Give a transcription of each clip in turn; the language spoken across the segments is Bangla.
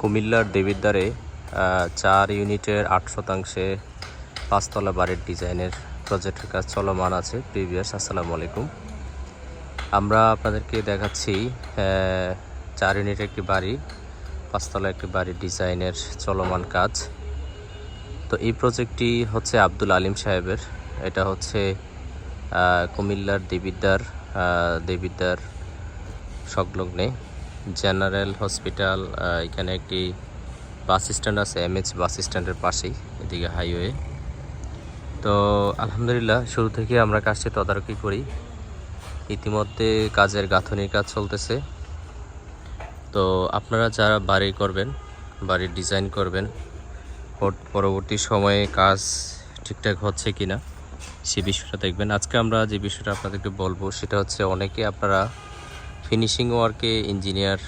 কুমিল্লার দেবিদ্বারে চার ইউনিটের আট শতাংশে পাঁচতলা বাড়ির ডিজাইনের প্রজেক্টের কাজ চলমান আছে। প্রিভিয়াস আসসালামু আলাইকুম। আমরা আপনাদেরকে দেখাচ্ছি চার ইউনিটের একটি বাড়ি, পাঁচতলা একটি বাড়ির ডিজাইনের চলমান কাজ। তো এই প্রজেক্টটি হচ্ছে আব্দুল আলিম সাহেবের। এটা হচ্ছে কুমিল্লার দেবিদ্বার দেবিদ্বার সংলগ্নে। জেনারেল হসপিটাল এখানে একটি বাস স্ট্যান্ড আছে এমএচ বাস স্ট্যান্ডের পাশেই, এদিকে হাইওয়ে। তো আলহামদুলিল্লাহ, শুরু থেকে আমরা কাজটি তদারকি করি। ইতিমধ্যে কাজের গাঁথনির কাজ চলতেছে। তো আপনারা যারা বাড়ি করবেন বাড়ির ডিজাইন করবেন, পর- পরবর্তী সময়ে কাজ ঠিকঠাক হচ্ছে কিনা, সে বিষয়টা দেখবেন। আজকে আমরা যে বিষয়টা আপনাদেরকে বলব, সেটা হচ্ছে অনেকে আপনারা ফিনিশিং ওয়ার্কে ইঞ্জিনিয়ার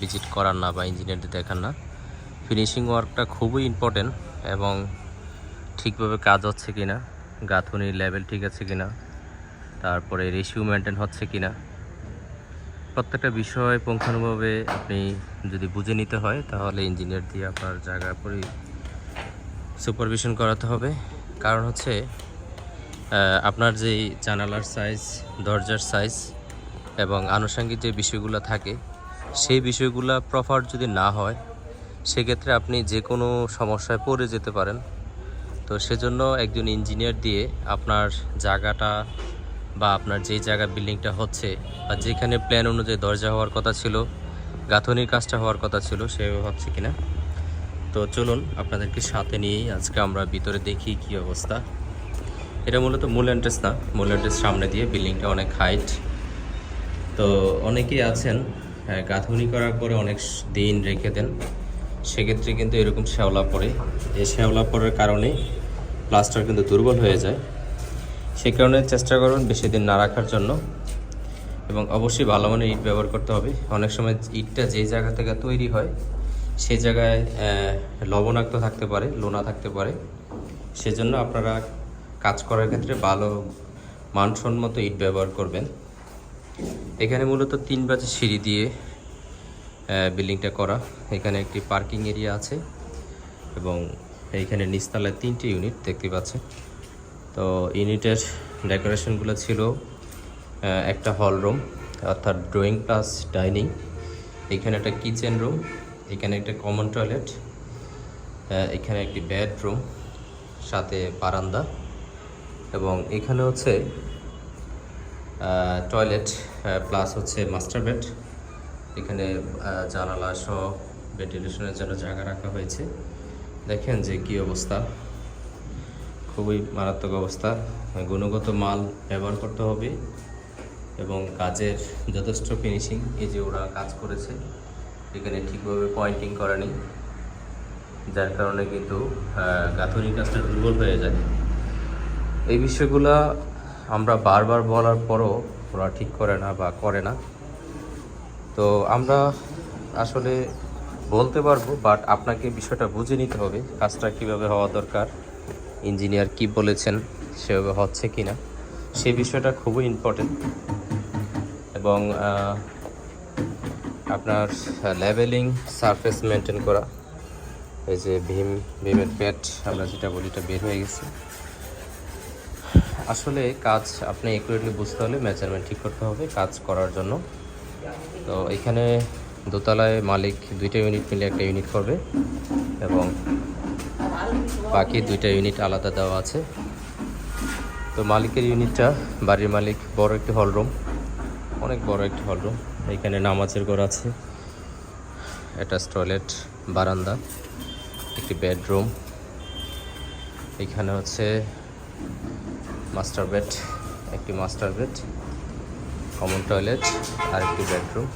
ভিজিট করান না বা ইঞ্জিনিয়ারদের দেখান না। ফিনিশিং ওয়ার্কটা খুবই ইম্পর্টেন্ট এবং ঠিকভাবে কাজ হচ্ছে কি না গাঁথনির লেভেল ঠিক আছে কি না তারপরে রেশিও মেনটেন হচ্ছে কি না প্রত্যেকটা বিষয় পুঙ্খানুভাবে আপনি যদি বুঝে নিতে হয়, তাহলে ইঞ্জিনিয়ার দিয়ে আপনার জায়গা পরি সুপারভিশন করাতে হবে। কারণ হচ্ছে আপনার যেই জানালার সাইজ দরজার সাইজ এবং আনুষঙ্গিক যে বিষয়গুলো থাকে, সেই বিষয়গুলো প্রপার যদি না হয়, সেক্ষেত্রে আপনি যে কোনো সমস্যায় পড়ে যেতে পারেন। তো সেজন্য একজন ইঞ্জিনিয়ার দিয়ে আপনার জায়গাটা বা আপনার যেই জায়গা বিল্ডিংটা হচ্ছে বা যেখানে প্ল্যান অনুযায়ী দরজা হওয়ার কথা ছিল, গাঁথনির কাজটা হওয়ার কথা ছিল, সেভাবে হচ্ছে কিনা। তো চলুন আপনাদেরকে সাথে নিয়েই আজকে আমরা ভিতরে দেখি কি অবস্থা। এটা মূলত মূল এন্ট্রেস না, মূল এন্ট্রেস সামনে দিয়ে বিল্ডিংটা অনেক হাইট তো অনেকেই আছেন গাঁথনি করার পরে অনেক দিন রেখে দেন। সেক্ষেত্রে কিন্তু এরকম শ্যাওলা পড়ে। এই শ্যাওলা পড়ার কারণে প্লাস্টার কিন্তু দুর্বল হয়ে যায়। সে কারণে চেষ্টা করুন বেশি দিন না রাখার জন্য। এবং অবশ্যই ভালো মানের ইট ব্যবহার করতে হবে। অনেক সময় ইটটা যে জায়গা থেকে তৈরি হয় সেই জায়গায় লবণাক্ত থাকতে পারে, লোনা থাকতে পারে। সেজন্য আপনারা কাজ করার ক্ষেত্রে ভালো মানসম্মত ইট ব্যবহার করবেন। এখানে মূলত তিন বাজে সিঁড়ি দিয়ে বিল্ডিংটা করা। এখানে একটি পার্কিং এরিয়া আছে এবং এইখানে নিচতলায় তিনটি ইউনিট দেখতে পাচ্ছেন তো ইউনিটের ডেকোরেশনগুলো ছিল একটা হল রুম, অর্থাৎ ড্রয়িং প্লাস ডাইনিং। এখানে একটা কিচেন রুম, এখানে একটা কমন টয়লেট এখানে একটি বেডরুম, সাথে বারান্দা এবং এখানে হচ্ছে টয়লেট প্লাস হচ্ছে মাস্টার বেড এখানে জানালা সহ ভেন্টিলেশনের জন্য জায়গা রাখা হয়েছে। দেখেন যে কি অবস্থা। খুবই মারাত্মক অবস্থা। গুণগত মাল ব্যবহার করতে হবে এবং কাজের যথেষ্ট ফিনিশিং এই যে ওরা কাজ করেছে, এখানে ঠিকভাবে পয়েন্টিং করেনি যার কারণে কিন্তু গাঁথনি কাজটা দুর্বল হয়ে যায়। এই বিষয়গুলা আমরা বারবার বলার পরও ওরা ঠিক করে না বা করে না। তো আমরা আসলে বলতে পারব বাট আপনাকে বিষয়টা বুঝে নিতে হবে, কাজটা কীভাবে হওয়া দরকার ইঞ্জিনিয়ার কি বলেছেন, সেভাবে হচ্ছে কি না সে বিষয়টা খুবই ইম্পর্টেন্ট এবং আপনার লেভেলিং সারফেস মেনটেন করা, এই যে ভীম, ভীমের প্যাট আমরা যেটা বলি, এটা বের হয়ে গেছে। আসলে কাজ আপনি একুরেটলি বুঝতে হলে মেজারমেন্ট ঠিক করতে হবে কাজ করার জন্য। তো এখানে দোতলায় মালিক দুইটা ইউনিট মিলে একটা ইউনিট করবে এবং বাকি দুইটা ইউনিট আলাদা দেওয়া আছে। তো মালিকের ইউনিটটা বাড়ির মালিক, বড় একটি হলরুম অনেক বড় একটি হলরুম এখানে নামাজের ঘর আছে অ্যাটাচ টয়লেট বারান্দা, একটি বেডরুম এখানে হচ্ছে মাস্টার বেড, একটি মাস্টার বেড কমন টয়লেট আর একটি বেডরুম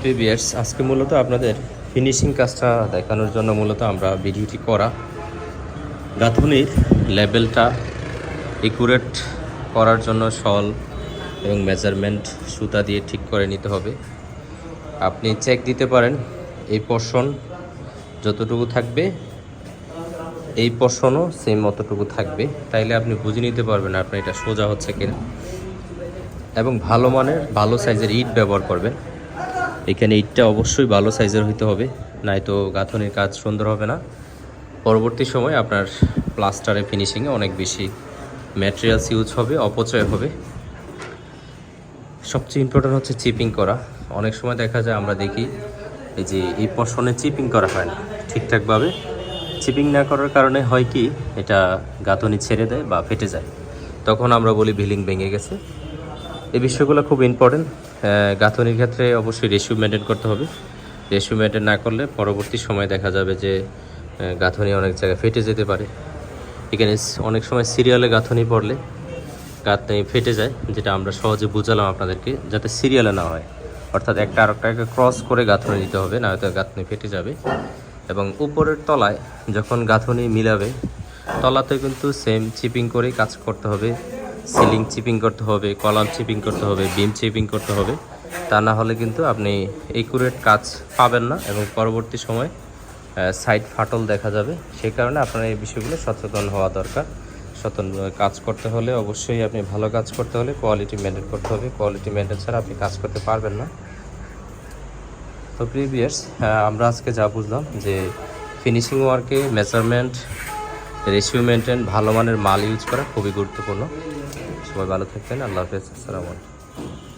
প্রিভিয়ার্স আজকে মূলত আপনাদের ফিনিশিং কাজটা দেখানোর জন্য মূলত আমরা ভিডিওটি করা। গাঁথনির লেভেলটা একুরেট করার জন্য সল এবং মেজারমেন্ট সুতা দিয়ে ঠিক করে নিতে হবে। আপনি চেক দিতে পারেন, এই পোর্শন যতটুকু থাকবে, এই পোর্শনও সেম অতটুকু থাকবে। তাইলে আপনি বুঝে নিতে পারবেন আপনার এটা সোজা হচ্ছে কিনা। এবং ভালো মানের, ভালো সাইজের ইট ব্যবহার করবেন। এখানে ইটটা অবশ্যই ভালো সাইজের হইতে হবে নয়তো গাঁথনির কাজ সুন্দর হবে না। পরবর্তী সময় আপনার প্লাস্টারে ফিনিশিংয়ে অনেক বেশি ম্যাটেরিয়ালস ইউজ হবে, অপচয় হবে। সবচেয়ে ইম্পর্টেন্ট হচ্ছে চিপিং করা। অনেক সময় দেখা যায় আমরা দেখি এই যে এই পশনে চিপিং করা হয় না, ঠিকঠাকভাবে চিপিং না করার কারণে হয় কি, এটা গাঁথনি ছেড়ে দেয় বা ফেটে যায়। তখন আমরা বলি ভিলিং ভেঙে গেছে। এই বিষয়গুলো খুব ইম্পর্টেন্ট গাঁথনির ক্ষেত্রে অবশ্যই রেশিও মেনটেন করতে হবে। রেশিও মেনটেন না করলে পরবর্তী সময় দেখা যাবে যে গাঁথনি অনেক জায়গায় ফেটে যেতে পারে। এখানে অনেক সময় সিরিয়ালে গাঁথনি পড়লে গাঁথনি ফেটে যায়, যেটা আমরা সহজে বুঝালাম আপনাদেরকে, যাতে সিরিয়ালে না হয়। অর্থাৎ একটা আরেকটাকে ক্রস করে গাঁথনি দিতে হবে না হয়তো গাঁথনি ফেটে যাবে। এবং উপরের তলায় যখন গাঁথনি মিলাবে, তলাতে কিন্তু সেম চিপিং করেই কাজ করতে হবে। সিলিং চিপিং করতে হবে, কলাম চিপিং করতে হবে বিম চিপিং করতে হবে। তা না হলে কিন্তু আপনি একুরেট কাজ পাবেন না এবং পরবর্তী সময় সাইড ফাটল দেখা যাবে। সেই কারণে আপনার এই বিষয়গুলো সচেতন হওয়া দরকার। সচেতন কাজ করতে হলে অবশ্যই আপনি ভালো কাজ করতে হলে কোয়ালিটি মেনটেন করতে হবে। কোয়ালিটি মেনটেন ছাড়া আপনি কাজ করতে পারবেন না। তো প্রিভিয়াস আমরা আজকে যা বুঝলাম যে ফিনিশিং ওয়ার্কে মেজারমেন্ট রেশিও মেনটেন ভালো মানের মাল ইউজ করা খুবই গুরুত্বপূর্ণ। সবাই ভালো থাকবেন। আল্লাহ হাফেজ। আসসালামু আলাইকুম।